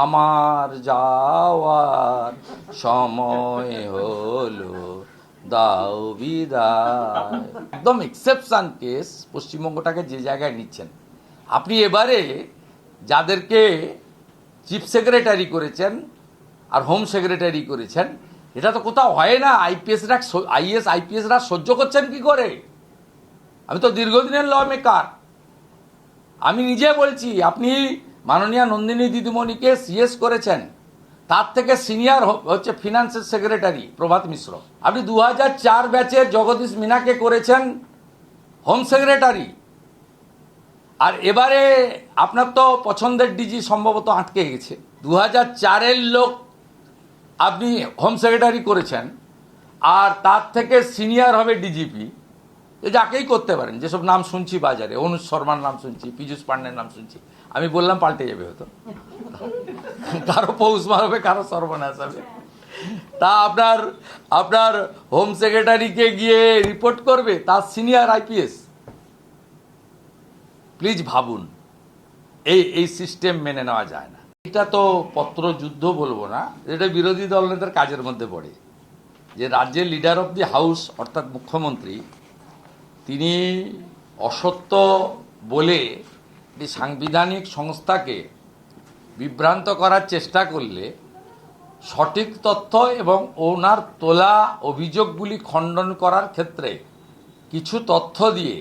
আমার যাওয়ার সময় হলো, দাও বিদায়। একদম এক্সেপশন কেস পশ্চিমবঙ্গটাকে যে জায়গায় নিচ্ছেন। আপনি এবারে যাদেরকে চিফ সেক্রেটারি করেছেন আর হোম সেক্রেটারি করেছেন, এটা তো কোথাও হয় না আইপিএসরা আইএস আইপিএসরা সহ্য করছেন কি করে? আমি তো দীর্ঘদিনের ল মেকার আমি নিজে বলছি, আপনি মাননীয় নন্দিনী দিদিমণিকে সিএস করেছেন। তার থেকে সিনিয়র হচ্ছে ফিনান্সের সেক্রেটারি প্রভাত মিশ্র। আপনি দু চার ব্যাচের জগদীশ মিনাকে করেছেন হোম সেক্রেটারি আর এবারে আপনার তো পছন্দের ডিজি সম্ভবত আটকে গেছে। দু চারের লোক আপনি হোম সেক্রেটারি করেছেন, আর তার থেকে সিনিয়র হবে ডিজিপি যাকেই করতে পারেন, যেসব নাম শুনছি বাজারে, অনুজ শর্মার নাম শুনছি, পীযুষ পান্ডের নাম শুনছি। আমি বললাম পাল্টে যাবে হয়তো। কারও পৌষ মারবে কারও সর্বনাশ হবে। তা আপনার আপনার হোম সেক্রেটারিকে গিয়ে রিপোর্ট করবে, তার সিনিয়র আইপিএস প্লিজ ভাবুন, এই এই সিস্টেম মেনে নেওয়া যায় না। এটা তো পত্র যুদ্ধ বলব না, এটা বিরোধী দল নেতার কাজের মধ্যে পড়ে। যে রাজ্যের লিডার অফ দি হাউস অর্থাৎ মুখ্যমন্ত্রী, তিনি অসত্য বলে একটি সাংবিধানিক সংস্থাকে বিভ্রান্ত করার চেষ্টা করলে সঠিক তথ্য এবং ওনার তোলা অভিযোগগুলি খণ্ডন করার ক্ষেত্রে কিছু তথ্য দিয়ে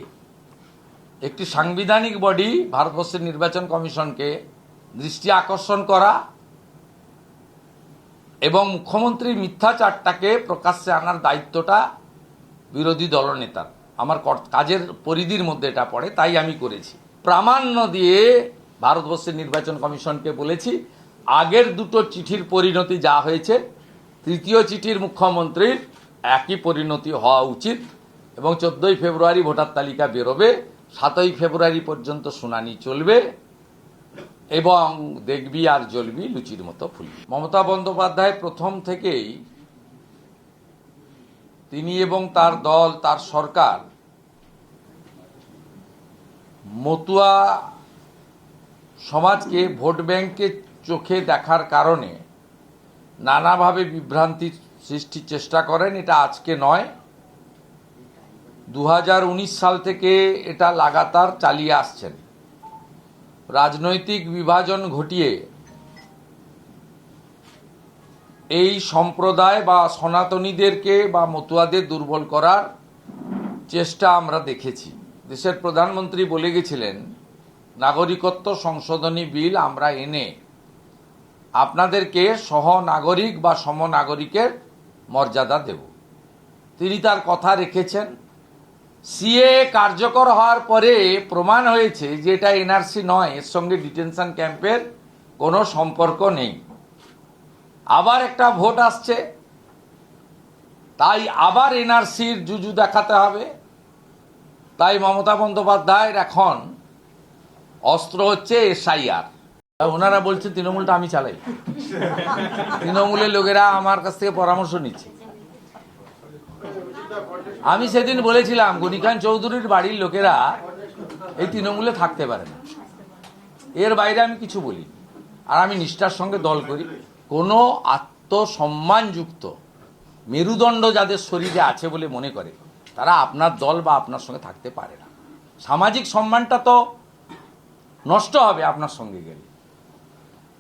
একটি সাংবিধানিক বডি, ভারতবর্ষের নির্বাচন কমিশনকে দৃষ্টি আকর্ষণ করা এবং মুখ্যমন্ত্রীর মিথ্যাচারটাকে প্রকাশ্যে আনার দায়িত্বটা বিরোধী দলনেতার। আমার কাজের পরিধির মধ্যে এটা পড়ে, তাই আমি করেছি। প্রামাণ্য দিয়ে ভারতবর্ষের নির্বাচন কমিশনকে বলেছি, আগের দুটো চিঠির পরিণতি যা হয়েছে, তৃতীয় চিঠির মুখ্যমন্ত্রীর একই পরিণতি হওয়া উচিত এবং চোদ্দোই ফেব্রুয়ারি ভোটার তালিকা বেরোবে, সাতই ফেব্রুয়ারি পর্যন্ত শুনানি চলবে এবং দেখবি আর জ্বলবি লুচির মতো ফুলবি। মমতা বন্দ্যোপাধ্যায় প্রথম থেকেই তিনি এবং তার দল, তার সরকার মতুয়া সমাজকে ভোট ব্যাংকে চোখে দেখার কারণে নানাভাবে বিভ্রান্তি সৃষ্টির চেষ্টা করেন। এটা আজকে নয়। দু সাল থেকে এটা লাগাতার চালিয়ে আসছেন। রাজনৈতিক বিভাজন ঘটিয়ে এই সম্প্রদায় বা সনাতনীদেরকে বা মতুয়াদের দুর্বল করার চেষ্টা আমরা দেখেছি। দেশের প্রধানমন্ত্রী বলে গেছিলেন, নাগরিকত্ব সংশোধনী বিল আমরা এনে আপনাদেরকে সহ নাগরিক বা সমনাগরিকের মর্যাদা দেব। তিনি তার কথা রেখেছেন। সিএ কার্যকর হওয়ার পরে প্রমাণ হয়েছে যে এটা এনআরসি নয়, এর সঙ্গে ডিটেনশন ক্যাম্পের কোনো সম্পর্ক নেই। আবার একটা ভোট আসছে, তাই আবার এনআরসির জুজু দেখাতে হবে। তাই মমতা বন্দ্যোপাধ্যায়ের এখন অস্ত্র হচ্ছে এসআইআর। ওনারা বলছে, তৃণমূলটা আমি চালাই। তৃণমূলের লোকেরা আমার কাছ থেকে পরামর্শ নিচ্ছে। আমি সেদিন বলেছিলাম গনিখান চৌধুরীর বাড়ির লোকেরা এই তৃণমূলে থাকতে পারে না। এর বাইরে আমি কিছু বলি আর আমি নিষ্ঠার সঙ্গে দল করি। কোনো আত্মসম্মানযুক্ত মেরুদণ্ড যাদের শরীরে আছে বলে মনে করে তারা আপনার দল বা আপনার সঙ্গে থাকতে পারে না। সামাজিক সম্মানটা তো নষ্ট হবে আপনার সঙ্গে গেলে।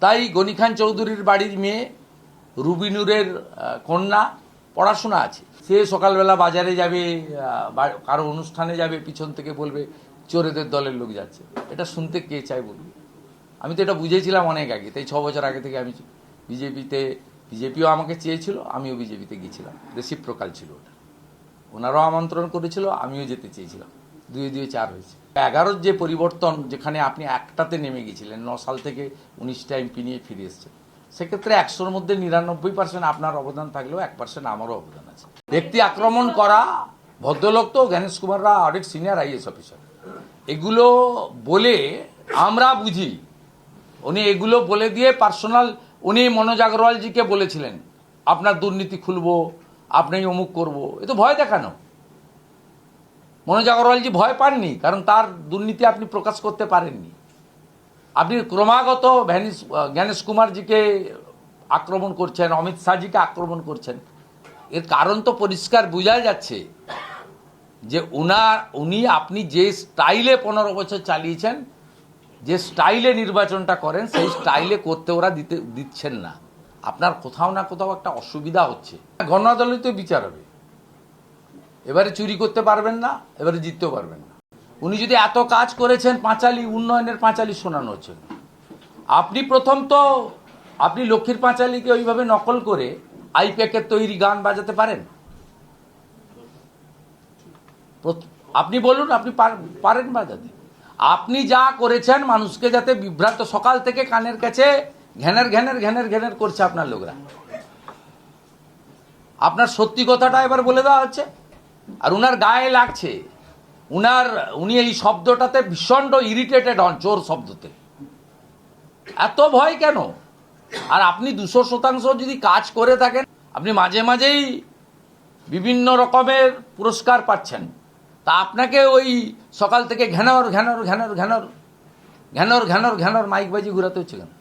তাই গনিখান চৌধুরীর বাড়ির মেয়ে রুবিনুরের কন্যা পড়াশোনা আছে। সে সকালবেলা বাজারে যাবে কারও অনুষ্ঠানে যাবে, পিছন থেকে বলবে, চোরেদের দলের লোক যাচ্ছে। এটা শুনতে কে চায় বলুন? আমি তো এটা বুঝেছিলাম অনেক আগে, তাই ছ বছর আগে থেকে আমি বিজেপিতে বিজেপিও আমাকে চেয়েছিল, আমিও বিজেপিতে গিয়েছিলাম রেসিপ্রকাল ছিল ওটা। ওনারাও আমন্ত্রণ করেছিল, আমিও যেতে চেয়েছিলাম। দুয়ে দুয়ে চার হয়েছে। এগারোর যে পরিবর্তন, যেখানে আপনি একটাতে নেমে গেছিলেন, ন সাল থেকে উনিশটা এমপি নিয়ে ফিরে এসছেন, সেক্ষেত্রে একশোর মধ্যে নিরানব্বই পার্সেন্ট আপনার অবদান থাকলেও এক পার্সেন্ট আমারও অবদান আছে। ব্যক্তি আক্রমণ করা, ভদ্রলোক তো, জ্ঞানেশ কুমার রাও অনেক সিনিয়র আইএস অফিসার এগুলো বলে আমরা বুঝি। উনি এগুলো বলে দিয়ে পার্সোনাল উনি মনোজ আগরওয়ালজিকে বলেছিলেন, আপনার দুর্নীতি খুলবো আপনি অমুক করব। এ তো ভয় দেখানো। মনোজ আগরওয়ালজি ভয় পাননি, কারণ তার দুর্নীতি আপনি প্রকাশ করতে পারেননি। আপনি ক্রমাগত ভ্যানিস, জ্ঞানেশ কুমারজিকে আক্রমণ করছেন, অমিত শাহজিকে আক্রমণ করছেন। এর কারণ তো পরিষ্কার বোঝা যাচ্ছে যে উনার উনি আপনি যে স্টাইলে পনেরো বছর চালিয়েছেন, যে স্টাইলে নির্বাচনটা করেন, সেই স্টাইলে করতে ওরা দিতে, দিচ্ছেন না। আপনার কোথাও না কোথাও একটা অসুবিধা হচ্ছে। গণ আদালতে বিচার হবে। এবারে চুরি করতে পারবেন না, এবারে জিততেও পারবেন না। উনি যদি এত কাজ করেছেন, পাঁচালি, উন্নয়নের পাঁচালি শোনানো হচ্ছে। আপনি প্রথম তো আপনি লক্ষ্মীর পাঁচালিকে ওইভাবে নকল করে আইপ্যাকের তৈরি গান বাজাতে পারেন? আপনি বলুন, আপনি পারেন বাজাতে। আপনি যা করেছেন, মানুষকে যাতে বিভ্রান্ত, সকাল থেকে কানের কাছে ঘ্যানের ঘ্যানের ঘ্যানের ঘ্যানের করছে আপনার লোকরা। আপনার সত্যি কথাটা এবার বলে দেওয়া হচ্ছে। আর উনার গায়ে লাগছে। উনার, উনি এই শব্দটাতে ভীষণ ইরিটেটেড হন চোর শব্দতে। এত ভয় কেন? আর আপনি দুশো শতাংশ যদি কাজ করে থাকেন, আপনি মাঝে মাঝেই বিভিন্ন রকমের পুরস্কার পাচ্ছেন। তা আপনাকে ওই সকাল থেকে ঘ্যানর ঘ্যানর ঘ্যানর ঘ্যানর ঘ্যানর ঘ্যানর ঘ্যানর মাইকবাজি ঘুরাতে হচ্ছে কেন?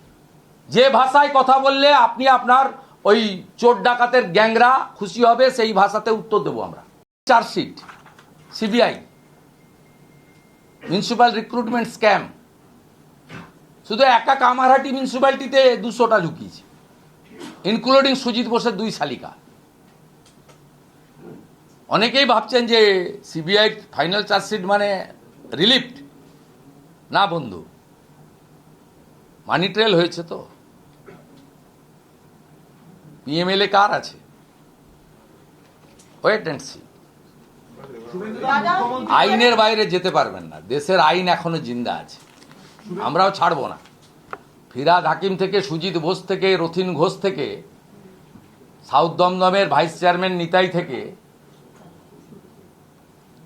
যে ভাষায় কথা বললে আপনি আপনার ওই চোর ডাকাতের গ্যাংরা খুশি হবে, সেই ভাষাতে উত্তর দেবো আমরা। Chargesheet, CBI municipal recruitment scam শুধু একা কামারহাটি মিউনিসিপ্যালিটিতে দুশোটা ঢুকিয়েছে। ইনক্লুডিং সুজিত বোসের দুই শালিকা। অনেকেই ভাবছেন যে সিবিআই ফাইনাল চার্জশিট মানে রিলিফট না বন্ধু মানি ট্রেল হয়েছে তো। পিএমএলএ কার আছে? ওয়েট সি আইনের বাইরে যেতে পারবেন না। দেশের আইন এখনও জিন্দা আছে। আমরাও ছাড়বো না। ফিরাদ হাকিম থেকে, সুজিত বোস থেকে, রথিন ঘোষ থেকে, সাউথ দমদমের ভাইস চেয়ারম্যান নিতাই থেকে,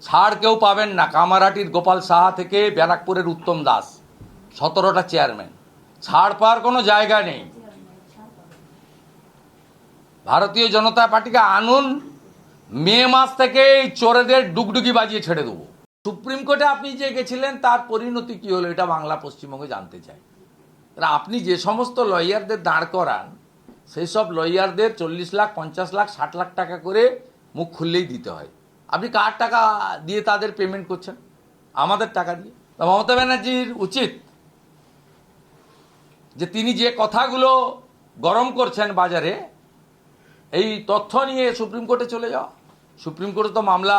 ছাড় কেউ পাবেন না। কামারাটির গোপাল সাহা থেকে ব্যারাকপুরের উত্তম দাস, সতেরোটা চেয়ারম্যান। ছাড় পাওয়ার কোনো জায়গা নেই। ভারতীয় জনতা পার্টিকে আনুন, মে মাস থেকে এই চোরেদের ডুগডুগি বাজিয়ে ছেড়ে দেবো। সুপ্রিম কোর্টে আপনি যে গেছিলেন, তার পরিণতি কি হলো এটা বাংলা পশ্চিমবঙ্গে জানতে চাই। আপনি যে সমস্ত লয়ারদের দাঁড় করান, সেই সব লয়ারদের চল্লিশ লাখ, পঞ্চাশ লাখ, ষাট লাখ টাকা করে মুখ খুললেই দিতে হয়। আপনি কার টাকা দিয়ে তাদের পেমেন্ট করছেন? আমাদের টাকা দিয়ে। মমতা ব্যানার্জির উচিত যে তিনি যে কথাগুলো গরম করছেন বাজারে এই তথ্য নিয়ে সুপ্রিম কোর্টে চলে যাওয়া সুপ্রিম কোর্টে তো মামলা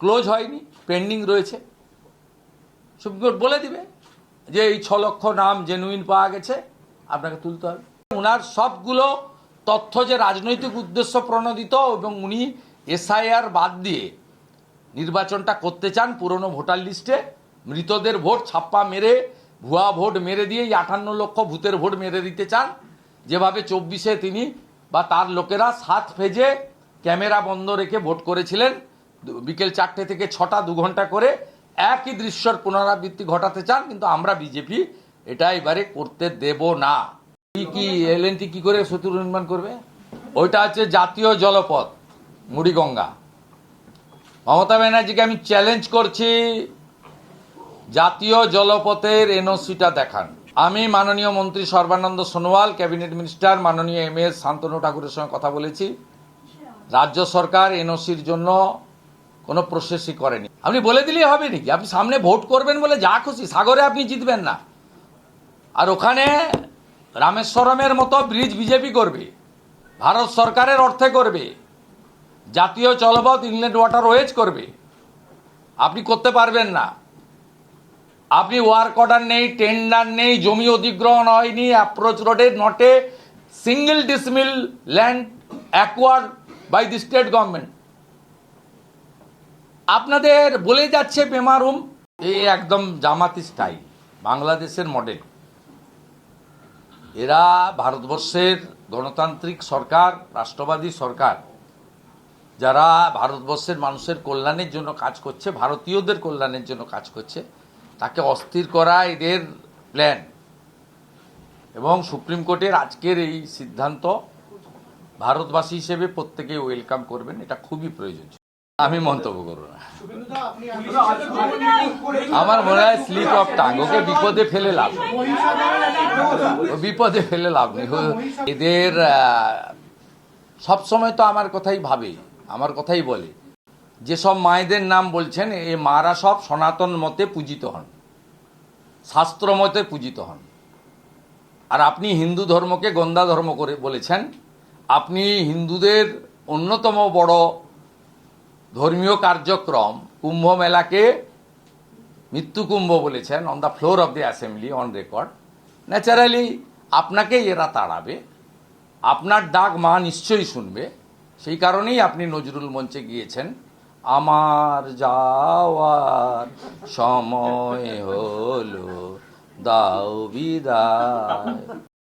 ক্লোজ হয়নি, পেন্ডিং রয়েছে। সুপ্রিম কোর্ট বলে দিবে যে এই ছ লক্ষ নাম জেনুইন পাওয়া গেছে, আপনাকে তুলতে হবে। ওনার সবগুলো তথ্য যে রাজনৈতিক উদ্দেশ্য প্রণোদিত এবং উনি এসআইআর বাদ দিয়ে নির্বাচনটা করতে চান, পুরনো ভোটার লিস্টে মৃতদের ভোট ছাপ্পা মেরে, ভুয়া ভোট মেরে দিয়ে আটান্ন লক্ষ ভূতের ভোট মেরে দিতে চান। যেভাবে চব্বিশে তিনি বা তার লোকেরা সাত ফেজে ক্যামেরা বন্ধ রেখে ভোট করেছিলেন। বিকেল চারটে থেকে ছটা, দু ঘণ্টা করে একই দৃশ্যর পুনরাবৃত্তি ঘটাতে চান, কিন্তু আমরা বিজেপি এটা এবারে করতে দেব না। কি কি, এলএনটি কি করে সেতু নির্মাণ করবে? ওইটা হচ্ছে জাতীয় জলপথ, মুড়িগঙ্গা। মমতা ব্যানার্জিকে আমি চ্যালেঞ্জ করছি, জাতীয় জলপথের এনওসিটা দেখান। আমি মাননীয় মন্ত্রী সর্বানন্দ সোনোয়াল, ক্যাবিনেট মিনিস্টার মাননীয় এম এস শান্তনু ঠাকুরের সঙ্গে কথা বলেছি। রাজ্য সরকার এনওসির জন্য কোনো প্রসেসই করেনি। আপনি বলে দিলেই হবে নাকি? আপনি সামনে ভোট করবেন বলে যা খুশি, সাগরে আপনি জিতবেন না। আর ওখানে রামেশ্বরমের মতো ব্রিজ বিজেপি করবে, ভারত সরকারের অর্থে করবে, জাতীয় জলপথ ইংল্যান্ড ওয়াটার ওয়েজ করবে। আপনি করতে পারবেন না। আপনি ওয়ার্ক অর্ডার নেই, টেন্ডার নেই, জমি অধিগ্রহণ হয়নি অ্যাপ্রোচ রোডে নটে single decimal land acquire by the state government আপনাদের বলে যাচ্ছে বেমারুম এই একদম জামাতি স্টাইল বাংলাদেশের মডেল এরা ভারতবর্ষের গণতান্ত্রিক সরকার, রাষ্ট্রবাদী সরকার। যারা ভারতবর্ষের মানুষের কল্যাণের জন্য কাজ করছে, ভারতীয়দের কল্যাণের জন্য কাজ করছে তাকে অস্থির করা এদের প্ল্যান এবং সুপ্রিম কোর্টের আজকের এই সিদ্ধান্ত ভারতবাসী হিসেবে প্রত্যেকে ওয়েলকাম করবেন, এটা খুবই প্রয়োজন আমি মন্তব্য করব না। আমার মনে হয় স্লিপ অফ টাং ওকে বিপদে ফেলে লাভ। বিপদে ফেলে লাভ নেই। এদের সব সময় তো আমার কথাই ভাবে, আমার কথাই বলে। যেসব মায়েদের নাম বলছেন, এ মারা সব সনাতন মতে পূজিত হন, শাস্ত্র মতে পূজিত হন। আর আপনি হিন্দু ধর্মকে গন্দা ধর্ম করে বলেছেন, আপনি হিন্দুদের অন্যতম বড় ধর্মীয় কার্যক্রম কুম্ভ মেলাকে মৃত্যু কুম্ভ বলেছেন on the floor of the assembly on record naturally আপনাকেই এরা তাড়াবে, আপনার ডাক মা নিশ্চয়ই শুনবে, সেই কারণেই আপনি নজরুল মঞ্চে গিয়েছেন। আমার যাওয়ার সময় হলো দাও বিদায়।